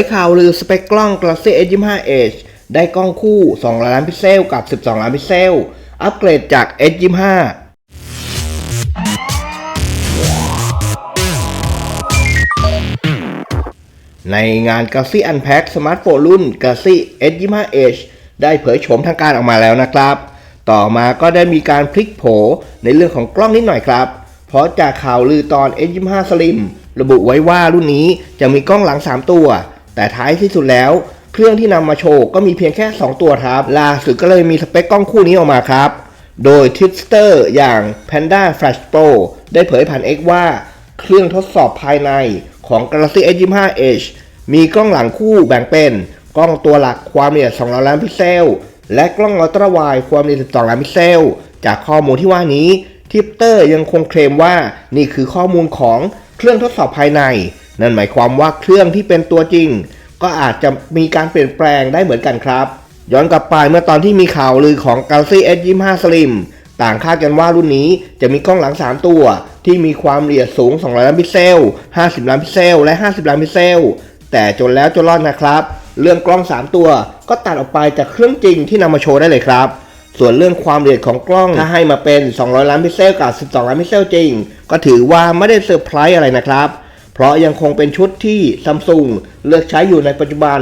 ยข่าวลือสเปคกล้อง Galaxy S25 Edge ได้กล้องคู่ 2 ล้านพิกเซลกับ 12 ล้านพิกเซล อัปเกรดจาก S25 ในงาน Galaxy Unpack สมาร์ทโฟนรุ่น Galaxy S25 Edge ได้เผยโฉมทางการออกมาแล้วนะครับ ต่อมาก็ได้มีการพลิกโผในเรื่องของกล้องนิดหน่อยครับ เพราะจากข่าวลือตอน S25 Slim ระบุไว้ว่ารุ่นนี้จะมีกล้องหลัง 3 ตัว แต่ท้ายที่สุดแล้ว เครื่องที่นำมาโชว์ก็มีเพียงแค่ 2 ตัวครับ ล่าสุดก็เลยมีสเปคกล้องคู่นี้ออกมาครับ โดยทิสเตอร์อย่าง Panda Flash Pro ได้เผยผ่าน X ว่าเครื่องทดสอบภายในของ Galaxy S25 Edge มีกล้องหลังคู่แบ่งเป็น กล้องตัวหลักความละเอียด2ล้านพิกเซล และกล้องอัลตร้าไวด์ความละเอียด12ล้านพิกเซล จากข้อมูลที่ว่านี้ทิปเตอร์ยังคงเคลมว่านี่คือข้อมูลของเครื่องทดสอบภายใน นั่นหมายความว่าเครื่องที่เป็นตัวจริง ก็อาจจะมีการเปลี่ยนแปลงได้เหมือนกันครับ ย้อนกลับไปเมื่อตอนที่มีข่าวลือของ Galaxy S25 Slim ต่างคาดกันว่ารุ่นนี้จะมีกล้องหลัง 3 ตัว ที่มีความละเอียดสูง 200 ล้านพิกเซล 50 ล้านพิกเซล และ 50 ล้านพิกเซล แต่จนแล้วจนรอดนะครับ เรื่องกล้อง 3 ตัวก็ตัดออกไปจากเครื่องจริงที่นำมาโชว์ได้เลยครับส่วนเรื่องความละเอียดของกล้องถ้าให้มาเป็น 200 ล้านพิกเซลกับ 12 ล้านพิกเซลจริง ก็ถือว่าไม่ได้เซอร์ไพรส์อะไรนะครับ ราะยังคงเป็นชุดที่ซัมซุงเลือกใช้อยู่ในปัจจุบัน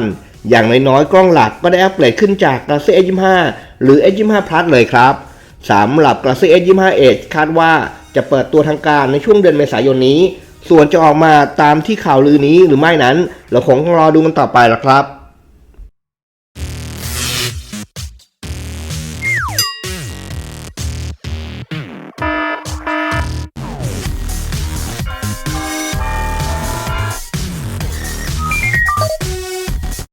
อย่างน้อยๆ กล้องหลักก็ได้อัปเกรดขึ้นจาก Galaxy S25 หรือ S25 Plus เลยครับสำหรับ Galaxy S25 Edge คาดว่าจะเปิดตัวทางการในช่วงเดือนเมษายนนี้ ส่วนจะออกมาตามที่ข่าวลือนี้หรือไม่นั้น เราคงต้องรอดูกันต่อไปละครับ